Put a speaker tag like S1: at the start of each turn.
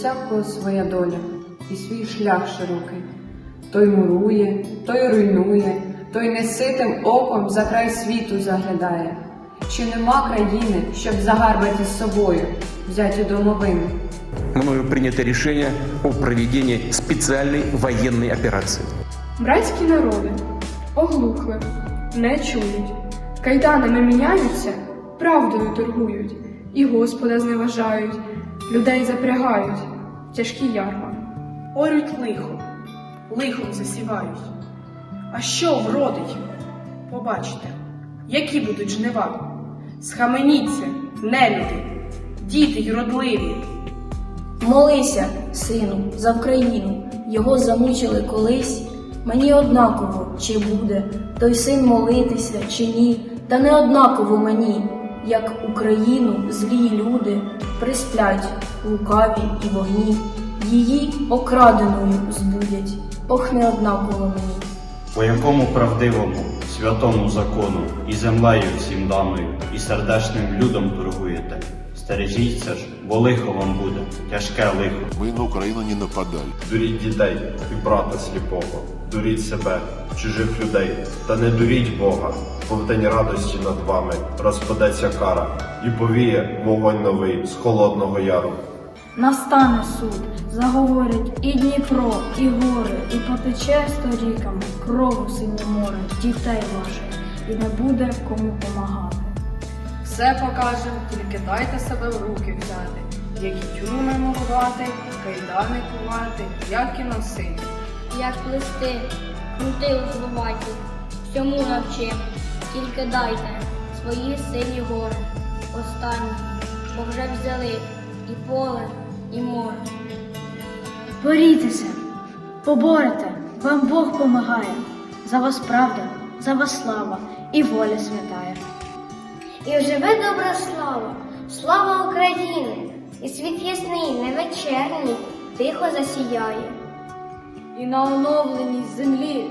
S1: всякого своя доля і свій шлях широкий. Той мурує, той руйнує, той неситим оком за край світу заглядає. Чи нема країни, щоб загарбати з собою, взяті домовини?
S2: Мною принято решение о проведении специальной военной операции.
S3: Братські народи оглухли, не чують, кайданами міняються, правдою торгують, і Господа зневажають, людей запрягають, тяжкі ярма.
S4: Орють лихо, лихом засівають. А що вродить? Побачите, які будуть жнива. Схаменіться, нелюди, діти й родливі.
S5: Молися, сину, за Україну, його замучили колись. Мені однаково, чи буде той син молитися, чи ні, та не однаково мені, як Україну злі люди присплять лукаві і вогні, її окраденою збудять, ох, не однаково мені.
S6: По якому правдивому, святому закону і землею всім даною, і сердечним людом торгуєте? Стережіться ж, бо лихо вам буде, тяжке лихо.
S7: Мы на Украину не нападали.
S8: Дуріть дітей і брата сліпого, дуріть себе, чужих людей, та не дуріть Бога, бо в день радості над вами розпадеться кара, і повіє вогонь новий з холодного яру.
S9: Настане суд, заговорять і Дніпро, і гори, і потече сторіками крову синє море дітей ваших, і не буде кому помагати.
S1: Все покажем, тільки дайте себе в руки взяти, які тюрми мурувати, кайдани кувати, як і носити.
S10: як плести, крути узловаті, всьому навчим, тільки дайте свої сині гори, останні, бо вже взяли і поле, і море.
S9: Борітеся, поборете, вам Бог помагає. За вас правда, за вас слава і воля святая.
S10: І вживе добра слава, слава України, і світ ясний, невечерній, тихо засіяє.
S9: І на оновленій землі